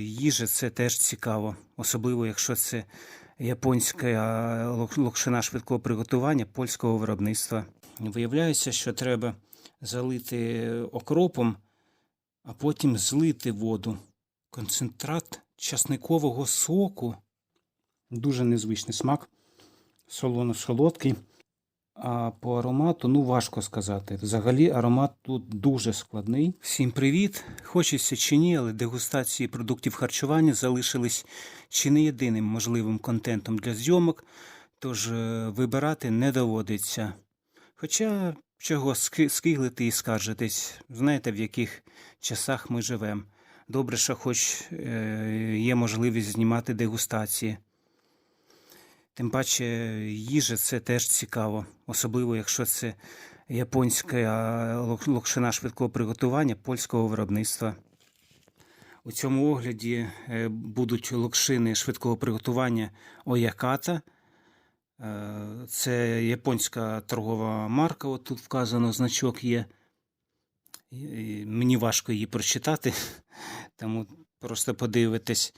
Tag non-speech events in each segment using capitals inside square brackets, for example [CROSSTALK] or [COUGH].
Їжа це теж цікаво, особливо якщо це японська локшина швидкого приготування польського виробництва. Виявляється, що треба залити окропом, а потім злити воду. Концентрат часникового соку. Дуже незвичний смак, солоно-солодкий. А по аромату, ну важко сказати. Взагалі аромат тут дуже складний. Всім привіт! Хочеться чи ні, але дегустації продуктів харчування залишились чи не єдиним можливим контентом для зйомок, тож е, вибирати не доводиться. Хоча чого скиглити і скаржитись, знаєте, в яких часах ми живемо. Добре, що хоч е, є можливість знімати дегустації. Тим паче їжа це теж цікаво, особливо якщо це японська локшина швидкого приготування польського виробництва. У цьому огляді е, будуть локшини швидкого приготування Ояката. Е, Це японська торгова марка. От тут вказано значок є. Мені важко її прочитати, [LAUGHS] тому просто подивитись.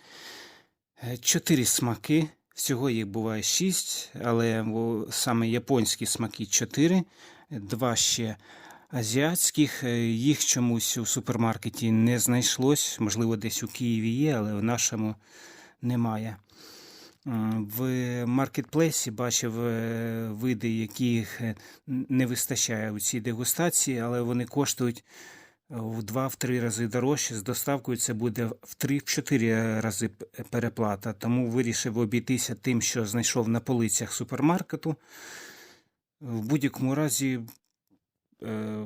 Е, Чотири смаки. Всього їх буває шість, але саме японські смаки чотири, два ще азіатських. Е, Їх чомусь у супермаркеті не знайшлось. Можливо, десь у Києві є, але в нашому немає. В маркетплейсі бачив е, види, яких е, не вистачає у цій дегустації, але вони коштують в 2-3 рази дорожче. З доставкою це буде в 3-4 рази переплата. Тому вирішив обійтися тим, що знайшов на полицях супермаркету. В будь-якому разі е,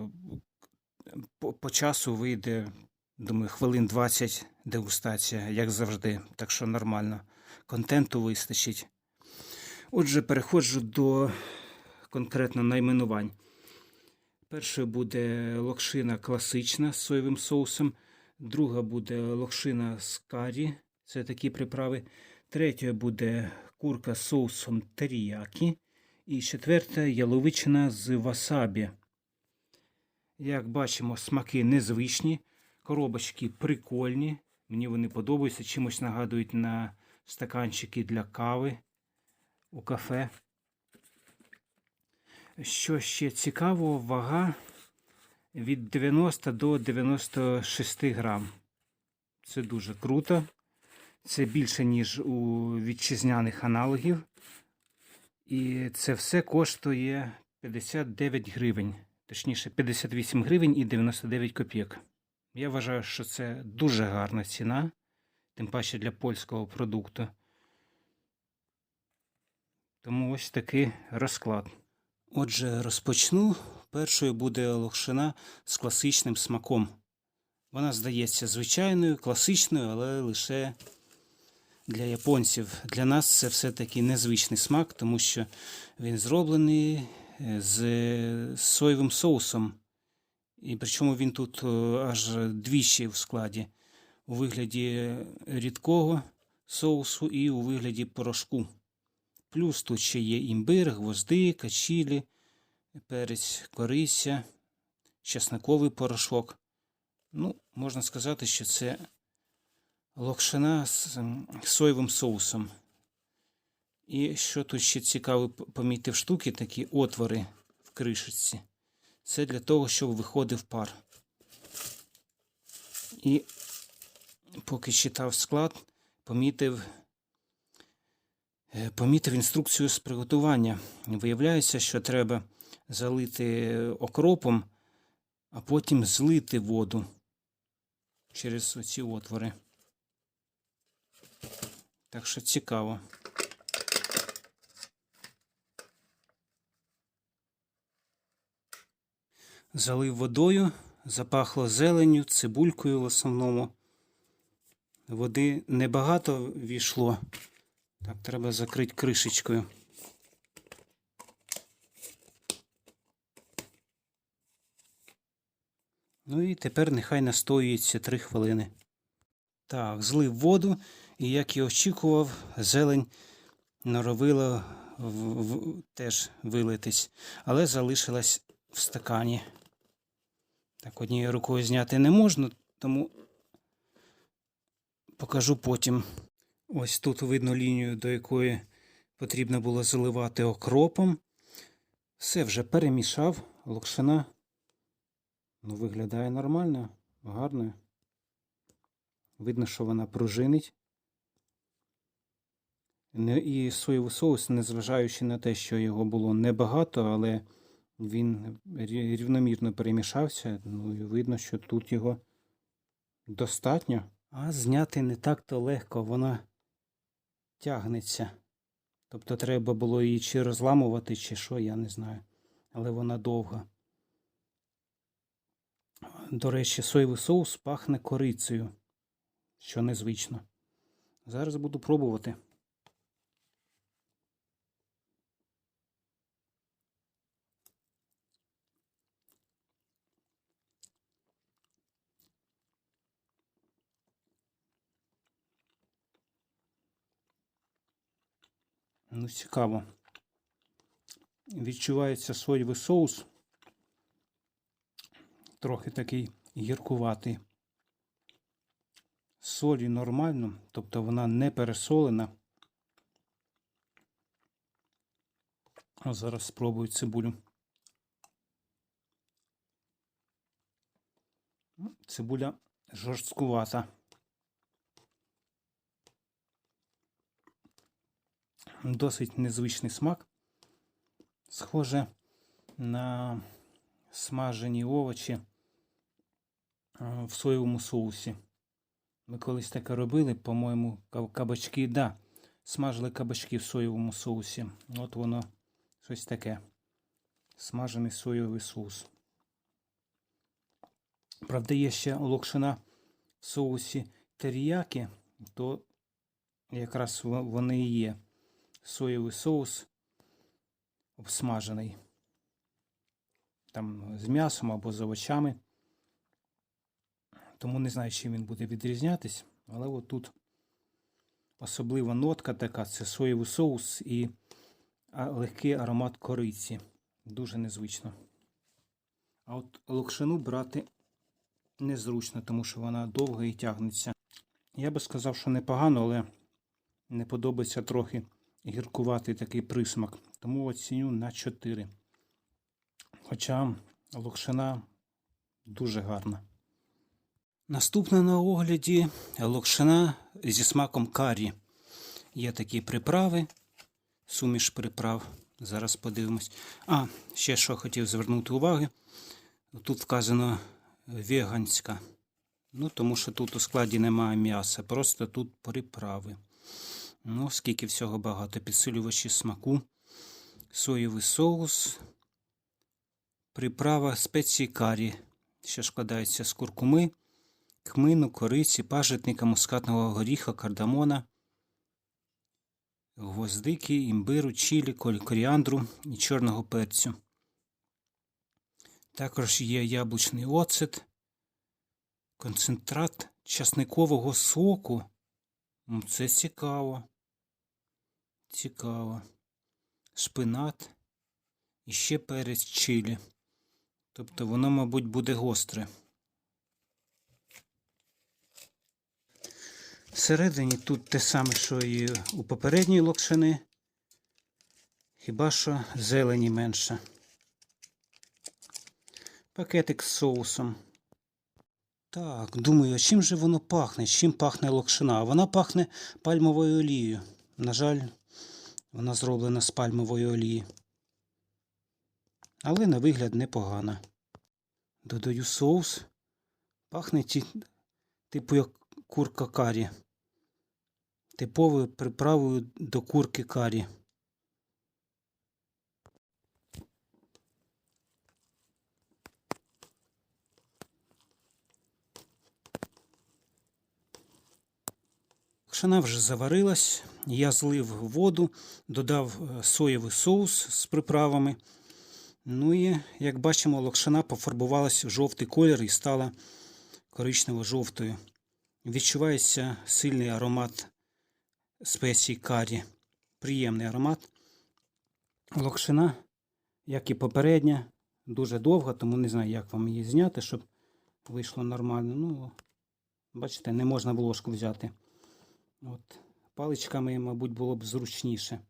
по, часу вийде, думаю, хвилин 20 дегустація, як завжди. Так що нормально. Контенту вистачить. Отже, переходжу до конкретно найменувань. Першою буде локшина класична з соєвим соусом, друга буде локшина з карі, це такі приправи. Третя буде курка з соусом теріякі. І четверта яловичина з васабі. Як бачимо, смаки незвичні, коробочки прикольні. Мені вони подобаються, чимось нагадують на стаканчики для кави у кафе. Що ще цікаво, вага від 90 до 96 грам. Це дуже круто. Це більше, ніж у вітчизняних аналогів. І це все коштує 59 гривень, точніше 58 гривень і 99 копійок. Я вважаю, що це дуже гарна ціна, тим паче для польського продукту. Тому ось такий розклад. Отже, розпочну. Першою буде локшина з класичним смаком. Вона здається звичайною, класичною, але лише для японців. Для нас це все-таки незвичний смак, тому що він зроблений е, з соєвим соусом. І причому він тут е, аж двічі в складі. У вигляді рідкого соусу і у вигляді порошку. Плюс тут ще є імбир, гвоздика, чілі, перець, кориця, чесниковий порошок. Ну, можна сказати, що це локшина з соєвим соусом. І що тут ще цікаво, помітив штуки, такі отвори в кришечці. Це для того, щоб виходив пар. І поки читав склад, помітив Помітив інструкцію з приготування. Виявляється, що треба залити окропом, а потім злити воду через ці отвори. Так що цікаво. Залив водою, запахло зеленню, цибулькою в основному. Води небагато війшло. Так, треба закрити кришечкою. Ну і тепер нехай настоюється 3 хвилини. Так, злив воду, і як і очікував, зелень норовила в, в, теж вилитись, але залишилась в стакані. Так, однією рукою зняти не можна, тому покажу потім. Ось тут видно лінію, до якої потрібно було заливати окропом. Все вже перемішав. Локшина ну, виглядає нормально, гарно. Видно, що вона пружинить. І соєвий соус, незважаючи на те, що його було небагато, але він рівномірно перемішався. Ну і видно, що тут його достатньо. А зняти не так-то легко, вона тягнеться. Тобто треба було її чи розламувати, чи що, я не знаю. Але вона довга. До речі, соєвий соус пахне корицею, що незвично. Зараз буду пробувати. Ну, цікаво. Відчувається соєвий соус. Трохи такий гіркуватий. Солі нормально, тобто вона не пересолена. А зараз спробую цибулю. Цибуля жорсткувата. Досить незвичний смак. Схоже на смажені овочі е, в соєвому соусі. Ми колись таке робили, по-моєму, кабачки, да, смажили кабачки в соєвому соусі. От воно щось таке. Смажений соєвий соус. Правда, є ще локшина в соусі теріякі, то якраз вони і є. Соєвий соус обсмажений. Там з м'ясом або з овочами. Тому не знаю, чим він буде відрізнятись. Але от тут особлива нотка така це соєвий соус і легкий аромат кориці. Дуже незвично. А от локшину брати незручно, тому що вона довга і тягнеться. Я би сказав, що непогано, але не подобається трохи гіркуватий такий присмак. Тому оціню на 4. Хоча локшина дуже гарна. Наступна на огляді локшина зі смаком карі. Є такі приправи, суміш приправ. Зараз подивимось. А, ще що хотів звернути увагу. Тут вказано веганська. Ну, тому що тут у складі немає м'яса, просто тут приправи. Ну, скільки всього багато. Підсилювачі смаку, соєвий соус, приправа спеції карі, що складається з куркуми, кмину, кориці, пажитника, мускатного горіха, кардамона, гвоздики, імбиру, чілі, коріандру і чорного перцю. Також є яблучний оцет, концентрат часникового соку. Це цікаво. Цікаво. Шпинат і ще перець чилі. Тобто воно, мабуть, буде гостре. Всередині тут те саме, що і у попередньої локшини. Хіба що зелені менше. Пакетик з соусом. Так, думаю, чим же воно пахне? Чим пахне локшина? Вона пахне пальмовою олією. На жаль, вона зроблена з пальмової олії. Але на вигляд непогана. Додаю соус. Пахне ті, типу як курка карі. Типовою приправою до курки карі. Пшена вже заварилась, я злив воду, додав е, соєвий соус з приправами. Ну і, як бачимо, локшина пофарбувалась в жовтий колір і стала коричнево-жовтою. Відчувається сильний аромат спецій карі. Приємний аромат. Локшина, як і попередня, дуже довга, тому не знаю, як вам її зняти, щоб вийшло нормально. Ну, бачите, не можна в ложку взяти. От. Паличками, мабуть, було б зручніше.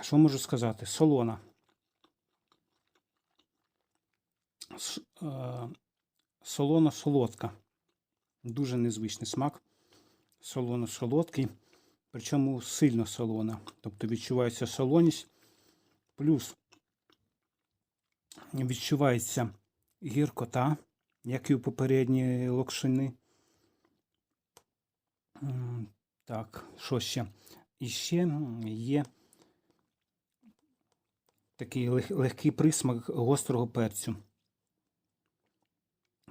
Що можу сказати? Солона. Е, Солоно-солодка. Дуже незвичний смак. Солоно-солодкий. Причому сильно солона. Тобто відчувається солоність. Плюс відчувається гіркота, як і у попередньої локшини. Так, що ще? І ще є такий лег- легкий присмак гострого перцю.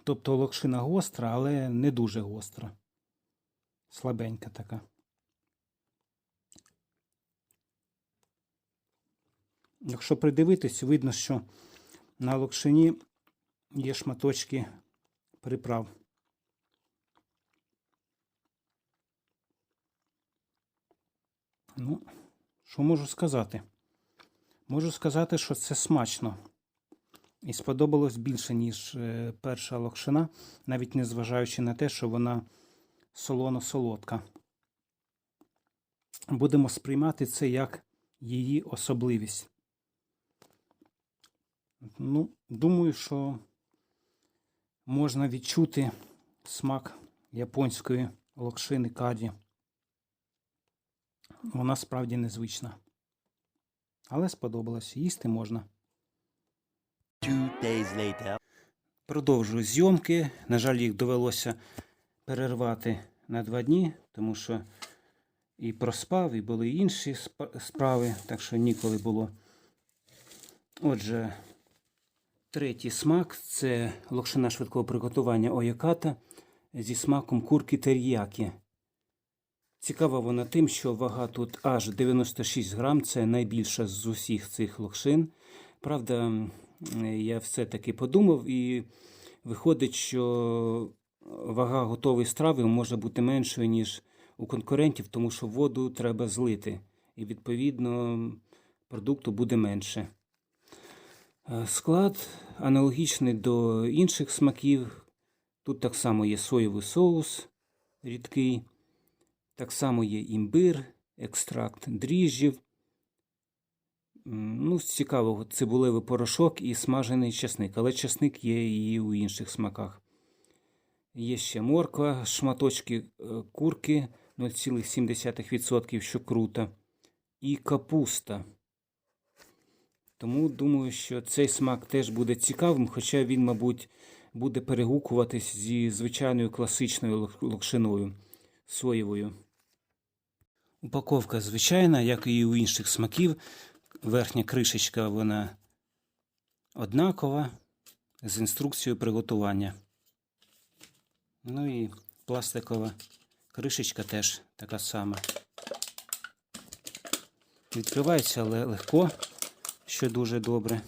Тобто локшина гостра, але не дуже гостра. Слабенька така. Якщо придивитись, видно, що на локшині є шматочки приправ. Ну, що можу сказати? Можу сказати, що це смачно. І сподобалось більше, ніж е, перша локшина, навіть не зважаючи на те, що вона солоно-солодка. Будемо сприймати це як її особливість. Ну, думаю, що можна відчути смак японської локшини каді. Вона справді незвична. Але сподобалось. Їсти можна. Two days later. Продовжую зйомки. На жаль, їх довелося перервати на два дні, тому що і проспав, і були інші справи, так що ніколи було. Отже, третій смак це локшина швидкого приготування ояката зі смаком курки теріякі. Цікава вона тим, що вага тут аж 96 грам, це найбільша з усіх цих локшин. Правда, я все-таки подумав, і виходить, що вага готової страви може бути меншою, ніж у конкурентів, тому що воду треба злити. І, відповідно, продукту буде менше. Е, Склад аналогічний до інших смаків. Тут так само є соєвий соус рідкий, так само є імбир, екстракт дріжджів. Ну, цікавого цибулевий порошок і смажений чесник, але чесник є і у інших смаках. Є ще морква, шматочки е, курки 0,7%, що круто, і капуста. Тому думаю, що цей смак теж буде цікавим, хоча він, мабуть, буде перегукуватись зі звичайною класичною локшиною соєвою. Упаковка звичайна, як і у інших смаків. Верхня кришечка вона однакова з інструкцією приготування. Ну і пластикова кришечка теж така сама. Відкривається але легко, що дуже добре.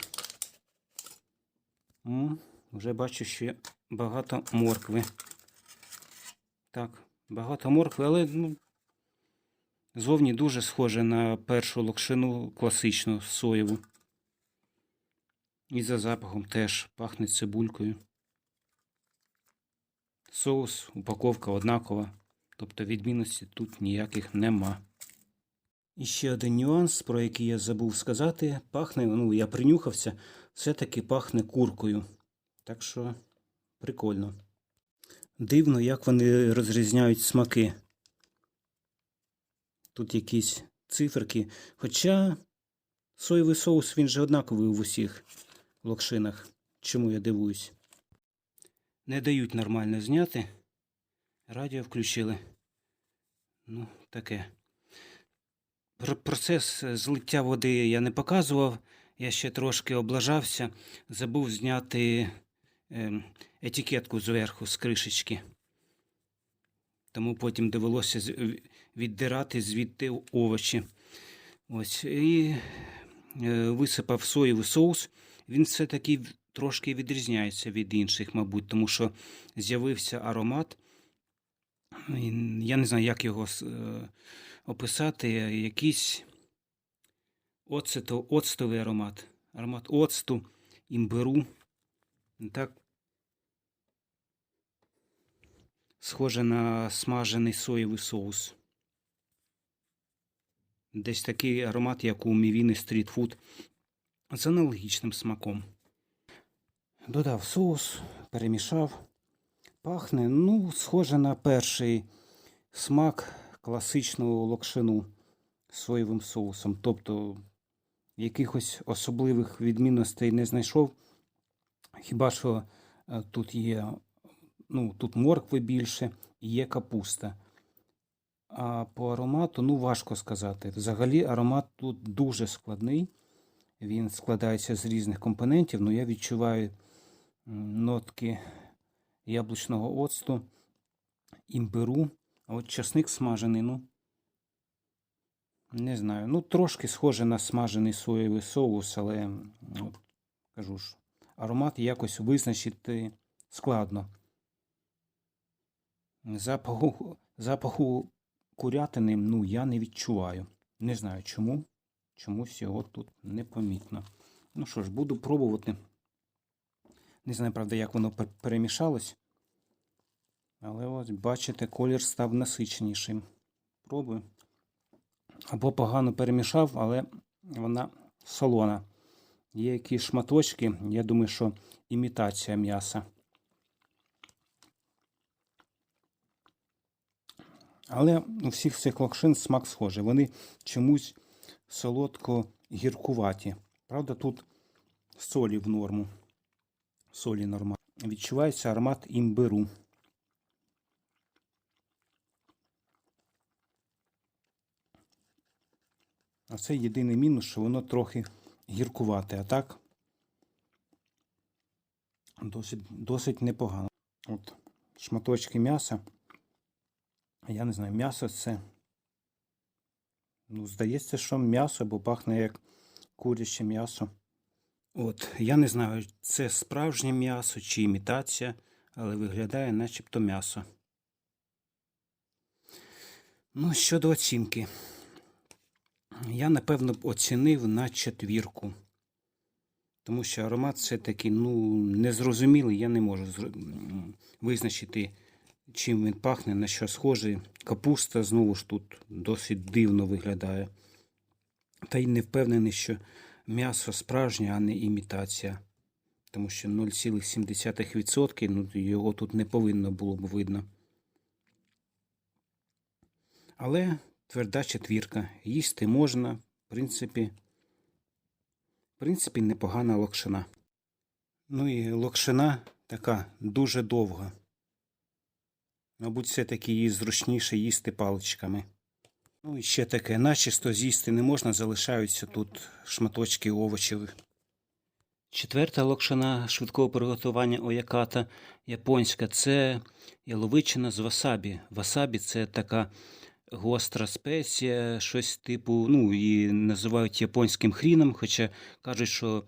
М, Вже бачу, що є багато моркви. Так, багато моркви, але ну, зовні дуже схоже на першу локшину класичну соєву. І за запахом теж пахне цибулькою. Соус, упаковка однакова, тобто відмінності тут ніяких нема. І ще один нюанс, про який я забув сказати, пахне, ну я принюхався, все-таки пахне куркою. Так що прикольно. Дивно, як вони розрізняють смаки. Тут якісь циферки. Хоча соєвий соус він же однаковий в усіх локшинах. Чому я дивуюсь? Не дають нормально зняти. Радіо включили. Ну, таке. Про- Процес злиття води я не показував. Я ще трошки облажався. Забув зняти ем, етикетку зверху з кришечки. Тому потім довелося віддирати звідти овочі. Ось. І е, висипав соєвий соус. Він все-таки трошки відрізняється від інших, мабуть, тому що з'явився аромат. Я не знаю, як його е, описати. Якийсь оцето, оцтовий аромат. Аромат оцту імбиру. Так. Схоже на смажений соєвий соус. Десь такий аромат, як у мівіни стрітфуд з аналогічним смаком. Додав соус, перемішав. Пахне, ну, схоже на перший смак класичного локшину соєвим соусом. Тобто якихось особливих відмінностей не знайшов. Хіба що е, тут є, ну, тут моркви більше і є капуста. А по аромату, ну, важко сказати. Взагалі аромат тут дуже складний. Він складається з різних компонентів, але я відчуваю нотки яблучного оцту, імбиру, а от часник смажений, ну, не знаю. Ну, трошки схоже на смажений соєвий соус, але от, кажу ж, аромат якось визначити складно. Запаху, запаху курятини, ну, я не відчуваю. Не знаю чому. Чомусь його тут непомітно. Ну що ж, буду пробувати. Не знаю, правда, як воно перемішалось. Але ось, бачите, колір став насиченішим. Пробую. Або погано перемішав, але вона солона. Є якісь шматочки, я думаю, що імітація м'яса. Але у всіх цих локшин смак схожий. Вони чомусь солодко-гіркуваті. Правда, тут солі в норму. Солі нормально. Відчувається аромат імбиру. А це єдиний мінус, що воно трохи гіркувате. А так досить, досить непогано. От шматочки м'яса. Я не знаю, м'ясо це. Ну, здається, що м'ясо, бо пахне як куряче м'ясо. От, я не знаю, це справжнє м'ясо чи імітація, але виглядає начебто м'ясо. Ну, щодо оцінки. Я, напевно, б оцінив на четвірку. Тому що аромат все-таки ну, незрозумілий, я не можу визначити, чим він пахне, на що схожий. Капуста знову ж тут досить дивно виглядає. Та й не впевнений, що м'ясо справжнє, а не імітація. Тому що 0,7%, ну, його тут не повинно було б видно. Але тверда четвірка. Їсти можна, в принципі, в принципі, непогана локшина. Ну і локшина така дуже довга. Мабуть, все-таки її зручніше їсти паличками. Ну і ще таке, начисто з'їсти не можна, залишаються тут шматочки овочів. Четверта локшина швидкого приготування ояката японська це яловичина з васабі. Васабі це така гостра спеція, щось типу, ну, її називають японським хріном, хоча кажуть, що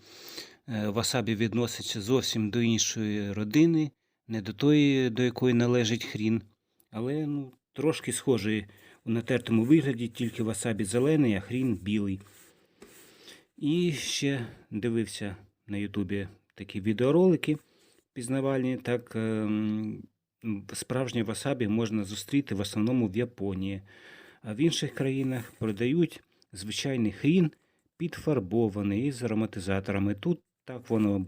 е, васабі відноситься зовсім до іншої родини, не до тої, до якої належить хрін. Але ну, трошки схожий у натертому вигляді, тільки васабі зелений, а хрін білий. І ще дивився на Ютубі такі відеоролики пізнавальні. Так, ем, справжнє васабі можна зустріти в основному в Японії, а в інших країнах продають звичайний хрін підфарбований із ароматизаторами. Тут так воно,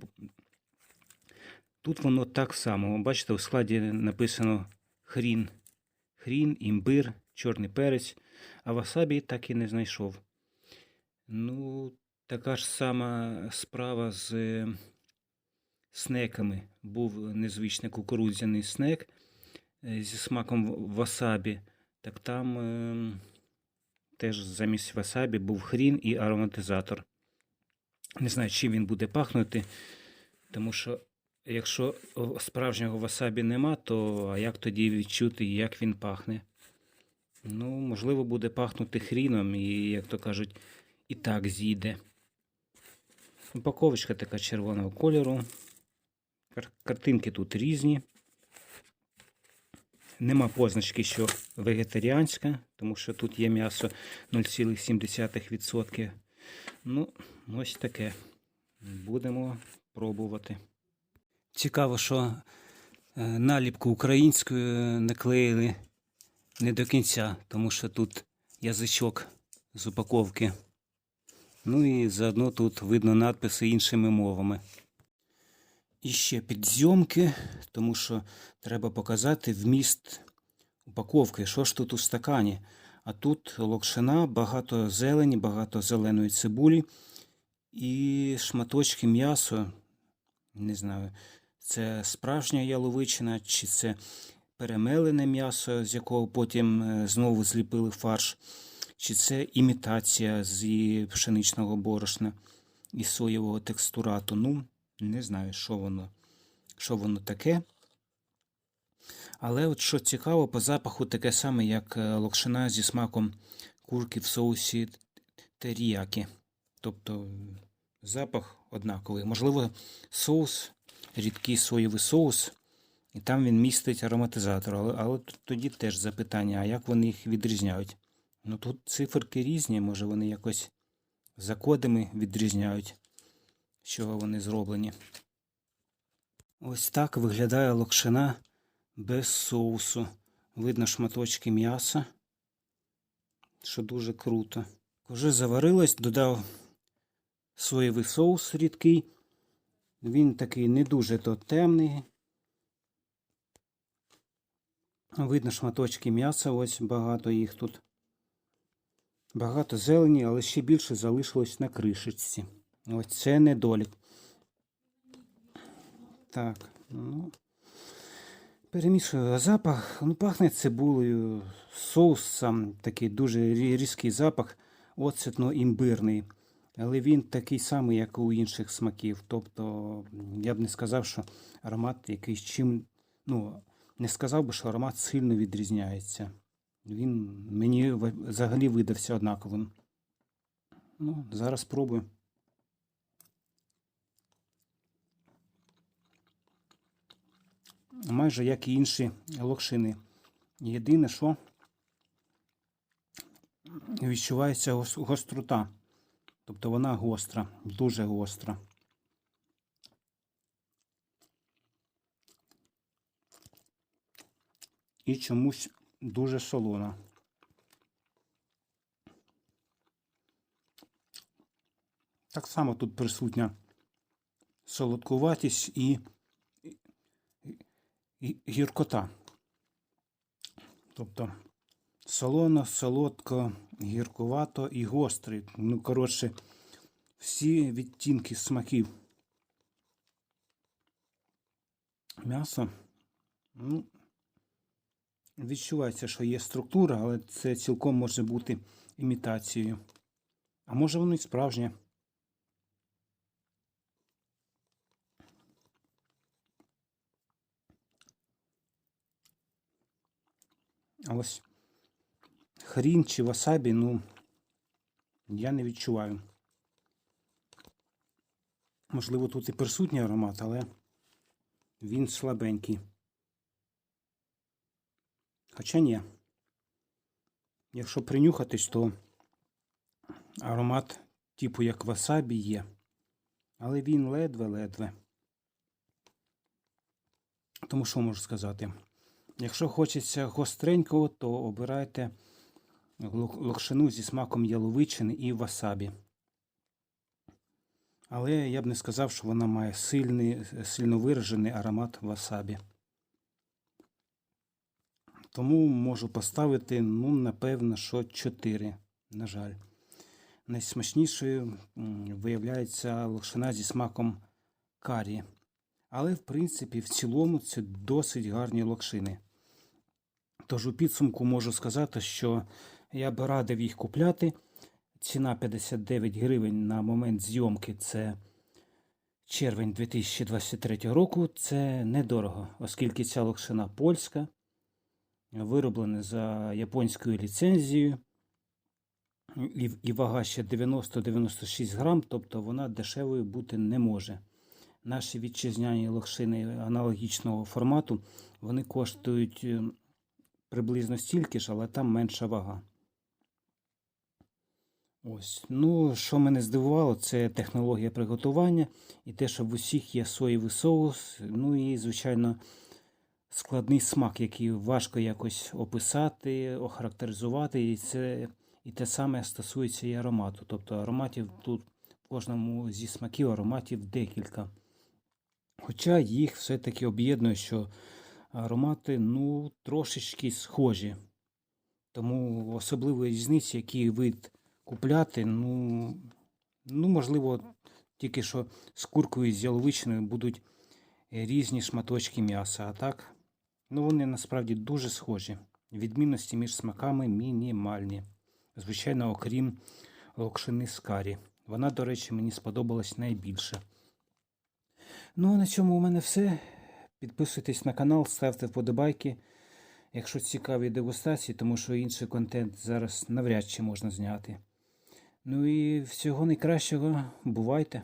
тут воно так само. Бачите, у складі написано хрін. Хрін, імбир, чорний перець, а васабі так і не знайшов. Ну, така ж сама справа з снеками. Був незвичний кукурудзяний снек е, зі смаком васабі. Так там е, теж замість васабі був хрін і ароматизатор. Не знаю, чим він буде пахнути, тому що якщо справжнього васабі нема, то як тоді відчути, як він пахне? Ну, можливо, буде пахнути хріном і, як то кажуть, і так зійде. Упаковочка така червоного кольору. Кар- Картинки тут різні. Нема позначки, що вегетаріанська, тому що тут є м'ясо 0,7%. Ну, ось таке. Будемо пробувати. Цікаво, що е, наліпку українською не клеїли не до кінця, тому що тут язичок з упаковки. Ну і заодно тут видно надписи іншими мовами. І ще підзйомки, тому що треба показати вміст упаковки, що ж тут у стакані. А тут локшина, багато зелені, багато зеленої цибулі і шматочки м'яса. Не знаю, це справжня яловичина, чи це перемелене м'ясо, з якого потім е, знову зліпили фарш, чи це імітація з пшеничного борошна і соєвого текстурату. Ну, не знаю, що воно, що воно таке. Але от що цікаво, по запаху таке саме, як е, локшина зі смаком курки в соусі теріякі. Тобто запах однаковий. Можливо, соус, рідкий соєвий соус, і там він містить ароматизатор. Але, але тоді теж запитання, а як вони їх відрізняють? Ну тут циферки різні, може вони якось за кодами відрізняють, з чого вони зроблені. Ось так виглядає локшина без соусу. Видно шматочки м'яса, що дуже круто. Вже заварилось, додав соєвий соус рідкий. Він такий не дуже то темний. Видно шматочки м'яса, ось багато їх тут. Багато зелені, але ще більше залишилось на кришечці. Ось це недолік. Так, ну. Перемішую запах, ну пахне цибулею, соус сам такий дуже різкий запах, оцетно-імбирний. Але він такий самий, як у інших смаків. Тобто, я б не сказав, що аромат якийсь чим. Ну, не сказав би, що аромат сильно відрізняється. Він мені взагалі видався однаковим. Ну, зараз спробую. Майже як і інші локшини. Єдине, що відчувається гострота. Тобто вона гостра, дуже гостра. І чомусь дуже солона. Так само тут присутня солодкуватість і гіркота. Тобто солоно, солодко, гіркувато і гострий. Ну, коротше, всі відтінки смаків. М'ясо. Ну, відчувається, що є структура, але це цілком може бути імітацією. А може воно і справжнє. А ось хрін чи васабі, ну, я не відчуваю. Можливо, тут і присутній аромат, але він слабенький. Хоча ні. Якщо принюхатись, то аромат типу як васабі є. Але він ледве-ледве. Тому що можу сказати? Якщо хочеться гостренького, то обирайте лок- локшину зі смаком яловичини і васабі. Але я б не сказав, що вона має сильний, сильно виражений аромат васабі. Тому можу поставити, ну, напевно, що 4, на жаль. Найсмачнішою виявляється локшина зі смаком карі. Але, в принципі, в цілому це досить гарні локшини. Тож у підсумку можу сказати, що я би радив їх купляти. Ціна 59 гривень на момент зйомки це червень 2023 року. Це недорого, оскільки ця локшина польська, вироблена за японською ліцензією. І, вага ще 90-96 грам, тобто вона дешевою бути не може. Наші вітчизняні локшини аналогічного формату вони коштують е, приблизно стільки ж, але там менша вага. Ось. Ну, що мене здивувало, це технологія приготування і те, що в усіх є соєвий соус. Ну і, звичайно, складний смак, який важко якось описати, охарактеризувати. І це і те саме стосується і аромату. Тобто ароматів тут в кожному зі смаків ароматів декілька. Хоча їх все-таки об'єднує, що аромати ну, трошечки схожі. Тому особливої різниці, який вид купляти, ну, ну, можливо, тільки що з куркою і з яловичиною будуть е, різні шматочки м'яса. А так, ну, вони насправді дуже схожі. Відмінності між смаками мінімальні. Звичайно, окрім локшини з карі. Вона, до речі, мені сподобалась найбільше. Ну, а на цьому у мене все. Підписуйтесь на канал, ставте вподобайки, якщо цікаві дегустації, тому що інший контент зараз навряд чи можна зняти. Ну і всього найкращого. Бувайте!